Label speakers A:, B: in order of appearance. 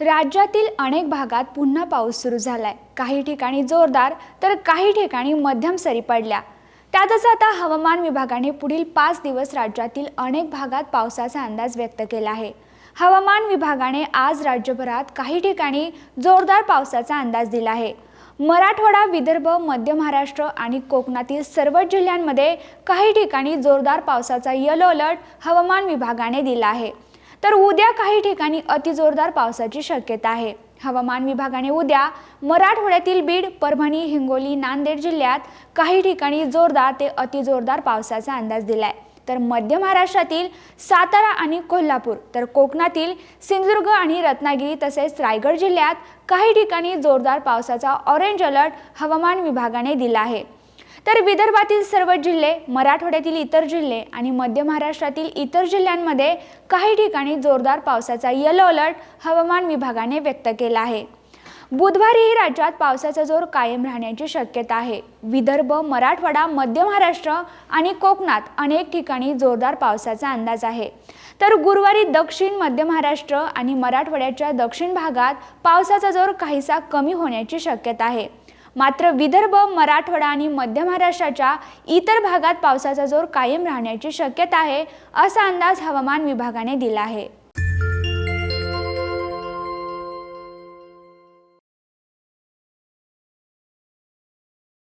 A: राज्यातील अनेक भागात पुन्हा पाऊस सुरू झालाय. काही ठिकाणी जोरदार तर काही ठिकाणी मध्यम सरी पडल्या. त्यातच आता हवामान विभागाने पुढील पाच दिवस राज्यातील अनेक भागात पावसाचा अंदाज व्यक्त केला आहे. हवामान विभागाने आज राज्यभरात काही ठिकाणी जोरदार पावसाचा अंदाज दिला आहे. मराठवाडा विदर्भ मध्य महाराष्ट्र आणि कोकणातील सर्वच जिल्ह्यांमध्ये काही ठिकाणी जोरदार पावसाचा यलो अलर्ट हवामान विभागाने दिला आहे. तर उद्या काही ठिकाणी अतिजोरदार पावसाची शक्यता आहे. हवामान विभागाने उद्या मराठवाड्यातील बीड परभणी हिंगोली नांदेड जिल्ह्यात काही ठिकाणी जोरदार ते अतिजोरदार पावसाचा अंदाज दिलाय. तर मध्य महाराष्ट्रातील सातारा आणि कोल्हापूर तर कोकणातील सिंधुदुर्ग आणि रत्नागिरी तसेच रायगड जिल्ह्यात काही ठिकाणी जोरदार पावसाचा ऑरेंज अलर्ट हवामान विभागाने दिला आहे. तर विदर्भातील सर्व जिल्हे मराठवाड्यातील इतर जिल्हे आणि मध्य महाराष्ट्रातील इतर जिल्ह्यांमध्ये काही ठिकाणी जोरदार पावसाचा येलो अलर्ट हवामान विभागाने व्यक्त केला आहे. बुधवारीही राज्यात पावसाचा जोर कायम राहण्याची शक्यता आहे. विदर्भ मराठवाडा मध्य महाराष्ट्र आणि कोकणात अनेक ठिकाणी जोरदार पावसाचा अंदाज आहे. तर गुरुवारी दक्षिण मध्य महाराष्ट्र आणि मराठवाड्याच्या दक्षिण भागात पावसाचा जोर काहीसा कमी होण्याची शक्यता आहे. मात्र विदर्भ मराठवाडा आणि मध्य महाराष्ट्राच्या इतर भागात पावसाचा जोर कायम राहण्याची शक्यता आहे असा अंदाज हवामान विभागाने दिला आहे.